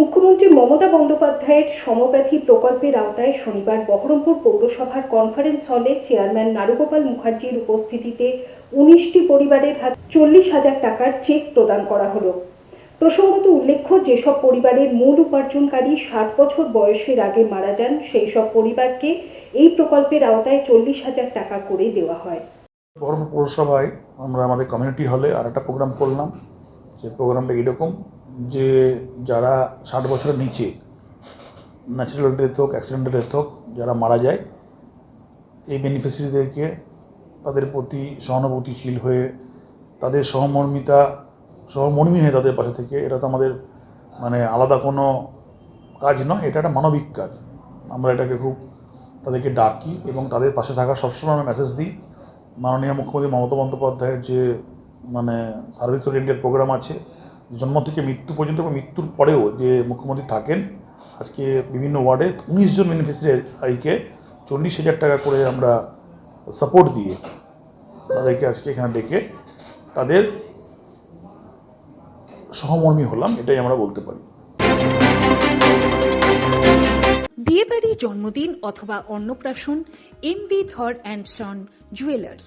মুখ্যমন্ত্রী মমতা বন্দ্যোপাধ্যায়ের সমব্যাথী প্রকল্পের আওতায় শনিবার বহরমপুর পৌরসভার কনফারেন্স হলে চেয়ারম্যান নারুগোপাল মুখার্জির উপস্থিতিতে উনিশটি পরিবারের হাতে চল্লিশ হাজার টাকার চেক প্রদান করা হলো। প্রসঙ্গত উল্লেখ্য, যেসব পরিবারের মূল উপার্জনকারী ষাট বছর বয়সের আগে মারা যান সেই সব পরিবারকে এই প্রকল্পের আওতায় চল্লিশ হাজার টাকা করে দেওয়া হয়। বহরমপুর পৌরসভায় আমরা আমাদের কমিউনিটি হলে আর একটা প্রোগ্রাম করলাম। যে প্রোগ্রামটা এরকম যে যারা ষাট বছরের নিচে ন্যাচারাল ডেথ হোক অ্যাক্সিডেন্টাল ডেথ হোক, যারা মারা যায়, এই বেনিফিশিয়ারিদেরকে তাদের প্রতি সহানুভূতিশীল হয়ে, তাদের সহমর্মিতা, সহমর্মী হয়ে তাদের পাশে থেকে, এটা তো আমাদের মানে আলাদা কোনো কাজ নয়, এটা একটা মানবিক কাজ। আমরা এটাকে খুব তাদেরকে ডাকি এবং তাদের পাশে থাকা সবসময় আমরা মেসেজ দিই। মাননীয় মুখ্যমন্ত্রী মমতা বন্দ্যোপাধ্যায়ের যে মানে সার্ভিস ওরিয়েন্টেড প্রোগ্রাম আছে জন্ম থেকে মৃত্যু পর্যন্ত এবং মৃত্যুর পরেও যে মুখ্যমন্ত্রী থাকেন, আজকে বিভিন্ন ওয়ার্ডে উনিশ জন বেনিফিসিয়ারিকে চল্লিশ হাজার টাকা করে আমরা সাপোর্ট দিয়ে তাদেরকে আজকে এখানে দেখে তাদের সহমর্মী হলাম, এটাই আমরা বলতে পারি। বিয়েবাড়ি জন্মদিন অথবা অন্নপ্রাশন M B Dhar and son jewellers